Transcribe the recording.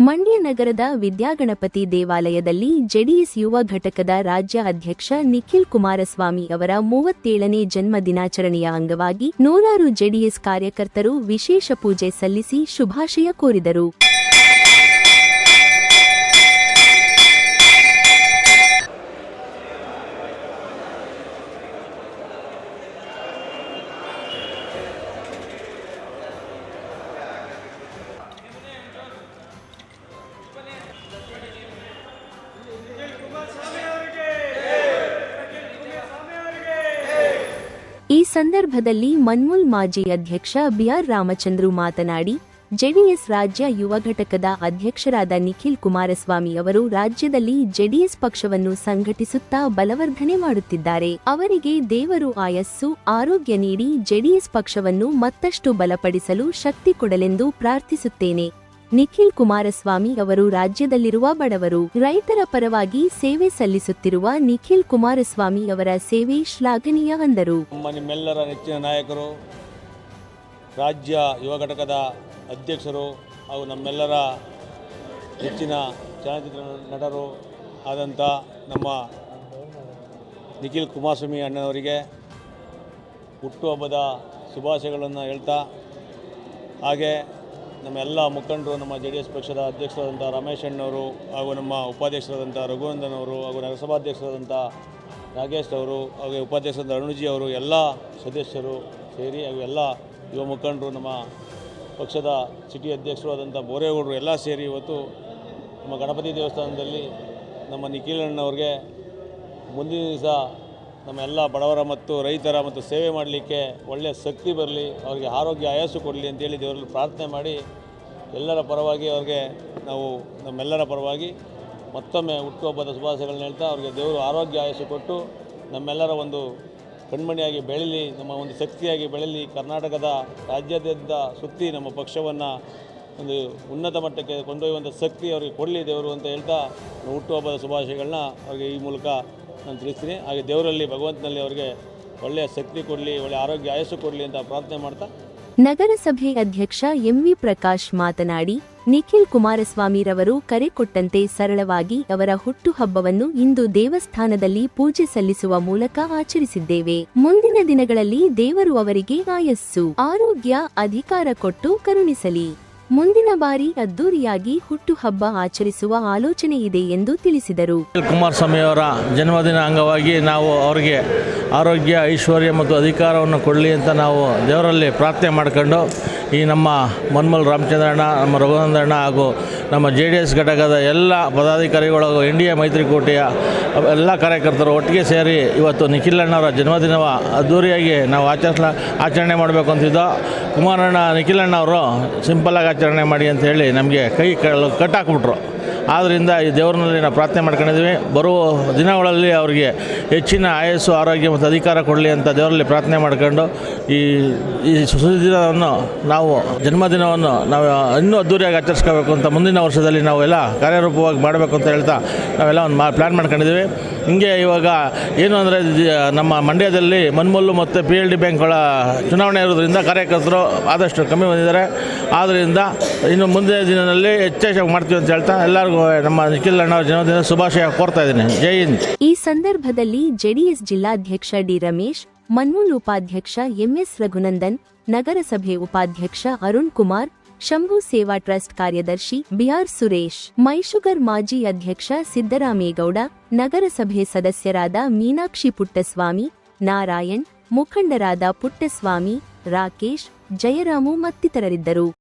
ಮಂಡ್ಯ ನಗರದ ವಿದ್ಯಾಗಣಪತಿ ದೇವಾಲಯದಲ್ಲಿ ಜೆಡಿಎಸ್ ಯುವ ಘಟಕದ ರಾಜ್ಯ ಅಧ್ಯಕ್ಷ ನಿಖಿಲ್ ಕುಮಾರಸ್ವಾಮಿ ಅವರ ಮೂವತ್ತೇಳನೇ ಜನ್ಮ ದಿನಾಚರಣೆಯ ಅಂಗವಾಗಿ ನೂರಾರು ಜೆಡಿಎಸ್ ಕಾರ್ಯಕರ್ತರು ವಿಶೇಷ ಪೂಜೆ ಸಲ್ಲಿಸಿ ಶುಭಾಶಯ ಕೋರಿದರು. ಈ ಸಂದರ್ಭದಲ್ಲಿ ಮನ್ಮೂಲ್ ಮಾಜಿ ಅಧ್ಯಕ್ಷ ಬಿಆರ್ ರಾಮಚಂದ್ರು ಮಾತನಾಡಿ, ಜೆಡಿಎಸ್ ರಾಜ್ಯ ಯುವ ಘಟಕದ ಅಧ್ಯಕ್ಷರಾದ ನಿಖಿಲ್ ಕುಮಾರಸ್ವಾಮಿ ಅವರು ರಾಜ್ಯದಲ್ಲಿ ಜೆಡಿಎಸ್ ಪಕ್ಷವನ್ನು ಸಂಘಟಿಸುತ್ತಾ ಬಲವರ್ಧನೆ ಮಾಡುತ್ತಿದ್ದಾರೆ. ಅವರಿಗೆ ದೇವರು ಆಯಸ್ಸು, ಆರೋಗ್ಯ ನೀಡಿ ಜೆಡಿಎಸ್ ಪಕ್ಷವನ್ನು ಮತ್ತಷ್ಟು ಬಲಪಡಿಸಲು ಶಕ್ತಿ ಕೊಡಲೆಂದು ಪ್ರಾರ್ಥಿಸುತ್ತೇನೆ. ನಿಖಿಲ್ ಕುಮಾರಸ್ವಾಮಿ ಅವರು ರಾಜ್ಯದಲ್ಲಿರುವ ಬಡವರು. ರೈತರ ಪರವಾಗಿ ಸೇವೆ ಸಲ್ಲಿಸುತ್ತಿರುವ ನಿಖಿಲ್ ಕುಮಾರಸ್ವಾಮಿ ಅವರ ಸೇವೆ ಶ್ಲಾಘನೀಯ ನಮ್ಮೆಲ್ಲರ ನಿಮ್ಮೆಲ್ಲರ ನೆಚ್ಚಿನ ನಾಯಕರು, ರಾಜ್ಯ ಯುವ ಘಟಕದ ಅಧ್ಯಕ್ಷರು ಹಾಗೂ ನಮ್ಮೆಲ್ಲರ ನೆಚ್ಚಿನ ಚಲನಚಿತ್ರ ನಟರು ಆದಂಥ ನಮ್ಮ ನಿಖಿಲ್ ಕುಮಾರಸ್ವಾಮಿ ಅಣ್ಣನವರಿಗೆ ಹುಟ್ಟುಹಬ್ಬದ ಶುಭಾಶಯಗಳನ್ನು ಹೇಳ್ತಾ, ಹಾಗೆ ನಮ್ಮ ಎಲ್ಲ ಮುಖಂಡರು, ನಮ್ಮ ಜೆ ಡಿ ಎಸ್ ಪಕ್ಷದ ಅಧ್ಯಕ್ಷರಾದಂಥ ರಮೇಶ್ ಅಣ್ಣವರು ಹಾಗೂ ನಮ್ಮ ಉಪಾಧ್ಯಕ್ಷರಾದಂಥ ರಘುನಂದನ್ ಅವರು ಹಾಗೂ ನಗರಸಭಾಧ್ಯಕ್ಷರಾದಂಥ ನಾಗೇಶ್ ಅವರು ಹಾಗೂ ಉಪಾಧ್ಯಕ್ಷರಾದ ಅರುಣಜಿ ಅವರು, ಎಲ್ಲ ಸದಸ್ಯರು ಸೇರಿ ಹಾಗೂ ಎಲ್ಲ ಯುವ ಮುಖಂಡರು, ನಮ್ಮ ಪಕ್ಷದ ಸಿಟಿ ಅಧ್ಯಕ್ಷರು ಆದಂಥ ಬೋರೇಗೌಡರು ಎಲ್ಲ ಸೇರಿ ಇವತ್ತು ನಮ್ಮ ಗಣಪತಿ ದೇವಸ್ಥಾನದಲ್ಲಿ ನಮ್ಮ ನಿಖಿಲ್ ಅಣ್ಣವ್ರಿಗೆ ಮುಂದಿನ ದಿವಸ ನಮ್ಮ ಎಲ್ಲ ಬಡವರ ಮತ್ತು ರೈತರ ಮತ್ತು ಸೇವೆ ಮಾಡಲಿಕ್ಕೆ ಒಳ್ಳೆಯ ಶಕ್ತಿ ಬರಲಿ, ಅವರಿಗೆ ಆರೋಗ್ಯ ಆಯಸ್ಸು ಕೊಡಲಿ ಅಂತೇಳಿ ದೇವರಲ್ಲಿ ಪ್ರಾರ್ಥನೆ ಮಾಡಿ, ಎಲ್ಲರ ಪರವಾಗಿ ಅವ್ರಿಗೆ ನಾವು, ನಮ್ಮೆಲ್ಲರ ಪರವಾಗಿ ಮತ್ತೊಮ್ಮೆ ಹುಟ್ಟುಹಬ್ಬದ ಶುಭಾಶಯಗಳನ್ನ ಹೇಳ್ತಾ ಅವ್ರಿಗೆ ದೇವರು ಆರೋಗ್ಯ ಆಯಾಸು ಕೊಟ್ಟು ನಮ್ಮೆಲ್ಲರ ಒಂದು ಕಣ್ಮಣಿಯಾಗಿ ಬೆಳೀಲಿ, ನಮ್ಮ ಒಂದು ಶಕ್ತಿಯಾಗಿ ಬೆಳೀಲಿ, ಕರ್ನಾಟಕದ ರಾಜ್ಯಾದ್ಯಂತ ಸುತ್ತಿ ನಮ್ಮ ಪಕ್ಷವನ್ನು ಒಂದು ಉನ್ನತ ಮಟ್ಟಕ್ಕೆ ಕೊಂಡೊಯ್ಯುವಂಥ ಶಕ್ತಿ ಅವರಿಗೆ ಕೊಡಲಿ ದೇವರು ಅಂತ ಹೇಳ್ತಾ ಹುಟ್ಟುಹಬ್ಬದ ಶುಭಾಶಯಗಳನ್ನ ಅವರಿಗೆ ಈ ಮೂಲಕ ನಾನು ತಿಳಿಸ್ತೀನಿ. ಹಾಗೆ ದೇವರಲ್ಲಿ, ಭಗವಂತನಲ್ಲಿ ಅವರಿಗೆ ಒಳ್ಳೆಯ ಶಕ್ತಿ ಕೊಡಲಿ, ಒಳ್ಳೆಯ ಆರೋಗ್ಯ, ಆಯಸ್ಸು ಕೊಡಲಿ ಅಂತ ಪ್ರಾರ್ಥನೆ ಮಾಡ್ತಾ. ನಗರಸಭೆ ಅಧ್ಯಕ್ಷ ಎಂವಿ ಪ್ರಕಾಶ್ ಮಾತನಾಡಿ, ನಿಖಿಲ್ ಕುಮಾರಸ್ವಾಮಿರವರು ಕರೆ ಕೊಟ್ಟಂತೆ ಸರಳವಾಗಿ ಅವರ ಹುಟ್ಟುಹಬ್ಬವನ್ನು ಇಂದು ದೇವಸ್ಥಾನದಲ್ಲಿ ಪೂಜೆ ಸಲ್ಲಿಸುವ ಮೂಲಕ ಆಚರಿಸಿದ್ದೇವೆ. ಮುಂದಿನ ದಿನಗಳಲ್ಲಿ ದೇವರು ಅವರಿಗೆ ಆಯಸ್ಸು, ಆರೋಗ್ಯ, ಅಧಿಕಾರ ಕೊಟ್ಟು ಕರುಣಿಸಲಿ. ಮುಂದಿನ ಬಾರಿ ಅದ್ದೂರಿಯಾಗಿ ಹುಟ್ಟುಹಬ್ಬ ಆಚರಿಸುವ ಆಲೋಚನೆ ಇದೆ ಎಂದು ತಿಳಿಸಿದರು. ಕುಮಾರಸ್ವಾಮಿ ಅವರ ಜನ್ಮದಿನ ಅಂಗವಾಗಿ ನಾವು ಅವರಿಗೆ ಆರೋಗ್ಯ, ಐಶ್ವರ್ಯ ಮತ್ತು ಅಧಿಕಾರವನ್ನು ಕೊಡಲಿ ಅಂತ ನಾವು ದೇವರಲ್ಲಿ ಪ್ರಾರ್ಥನೆ ಮಾಡ್ಕೊಂಡು ಈ ನಮ್ಮ ಮನ್ಮಲ್ ರಾಮಚಂದ್ರಣ್ಣ, ನಮ್ಮ ರಘುನಂದಣ್ಣ ಹಾಗೂ ನಮ್ಮ ಜೆ ಡಿ ಎಸ್ ಘಟಕದ ಎಲ್ಲ ಪದಾಧಿಕಾರಿಗಳು ಎನ್ ಡಿ ಎ ಮೈತ್ರಿಕೂಟಿಯ ಎಲ್ಲ ಕಾರ್ಯಕರ್ತರು ಒಟ್ಟಿಗೆ ಸೇರಿ ಇವತ್ತು ನಿಖಿಲಣ್ಣವರ ಜನ್ಮದಿನವ ಅದ್ದೂರಿಯಾಗಿ ನಾವು ಆಚರಿಸ್ಲ ಆಚರಣೆ ಮಾಡಬೇಕು ಅಂತಿದ್ದ, ಕುಮಾರಣ್ಣ ನಿಖಿಲಣ್ಣ ಅವರು ಸಿಂಪಲ್ಲಾಗಿ ಆಚರಣೆ ಮಾಡಿ ಅಂತ ಹೇಳಿ ನಮಗೆ ಕೈ ಕಟ್ಟಾಕ್ಬಿಟ್ರು. ಆದ್ದರಿಂದ ಈ ದೇವರಲ್ಲಿ ನಾವು ಪ್ರಾರ್ಥನೆ ಮಾಡ್ಕೊಂಡಿದ್ದೀವಿ. ಬರುವ ದಿನಗಳಲ್ಲಿ ಅವರಿಗೆ ಹೆಚ್ಚಿನ ಆಯಸ್ಸು, ಆರೋಗ್ಯ ಮತ್ತು ಅಧಿಕಾರ ಕೊಡಲಿ ಅಂತ ದೇವರಲ್ಲಿ ಪ್ರಾರ್ಥನೆ ಮಾಡ್ಕೊಂಡು ಈ ಈ ಸುದಿನವನ್ನು ನಾವು ಜನ್ಮದಿನವನ್ನು ನಾವು ಇನ್ನೂ ಅದ್ದೂರಿಯಾಗಿ ಆಚರಿಸ್ಕೋಬೇಕು ಅಂತ ಮುಂದಿನ ವರ್ಷದಲ್ಲಿ ನಾವೆಲ್ಲ ಕಾರ್ಯರೂಪವಾಗಿ ಮಾಡಬೇಕು ಅಂತ ಹೇಳ್ತಾ ನಾವೆಲ್ಲ ಒಂದು ಮಾ ಪ್ಲ್ಯಾನ್ ಮಾಡ್ಕೊಂಡಿದ್ದೀವಿ. ಹಿಂಗೆ ಇವಾಗ ಏನು ಅಂದರೆ ನಮ್ಮ ಮಂಡ್ಯದಲ್ಲಿ ಮನ್ಮಲ್ಲು ಮತ್ತು ಪಿ ಎಲ್ ಡಿ ಬ್ಯಾಂಕ್ಗಳ ಚುನಾವಣೆ ಇರೋದ್ರಿಂದ ಕಾರ್ಯಕರ್ತರು ಆದಷ್ಟು ಕಮ್ಮಿ ಬಂದಿದ್ದಾರೆ. ಆದ್ದರಿಂದ ಇನ್ನು ಮುಂದಿನ ದಿನದಲ್ಲಿ ಹೆಚ್ಚಾಗಿ ಮಾಡ್ತೀವಿ ಅಂತ ಹೇಳ್ತಾ ಎಲ್ಲರಿಗೂ ನಮ್ಮ ನಿಖಿಲ್ ಅಣ್ಣ ಜನ್ಮದಿನ ಶುಭಾಶಯ ಕೋರ್ತಾ ಇದ್ದೀನಿ. ಜೈ ಹಿಂದ್. ಈ ಸಂದರ್ಭದಲ್ಲಿ ಜೆಡಿಎಸ್ ಜಿಲ್ಲಾಧ್ಯಕ್ಷ ಡಿ ರಮೇಶ್ ಮನ್ಮೂಲ್ ಉಪಾಧ್ಯಕ್ಷ ಎಂಎಸ್ ರಘುನಂದನ್, ನಗರಸಭೆ ಉಪಾಧ್ಯಕ್ಷ ಅರುಣ್ ಕುಮಾರ್ ಶಂಭು ಸೇವಾ ಟ್ರಸ್ಟ್ ಕಾರ್ಯದರ್ಶಿ ಬಿಆರ್ ಸುರೇಶ್, ಮೈಶುಗರ್ ಮಾಜಿ ಅಧ್ಯಕ್ಷ ಸಿದ್ದರಾಮೇಗೌಡ, ನಗರಸಭೆ ಸದಸ್ಯರಾದ ಮೀನಾಕ್ಷಿ ಪುಟ್ಟಸ್ವಾಮಿ, ನಾರಾಯಣ್, ಮುಖಂಡರಾದ ಪುಟ್ಟಸ್ವಾಮಿ, ರಾಕೇಶ್, ಜಯರಾಮು ಮತ್ತಿತರರಿದ್ದರು.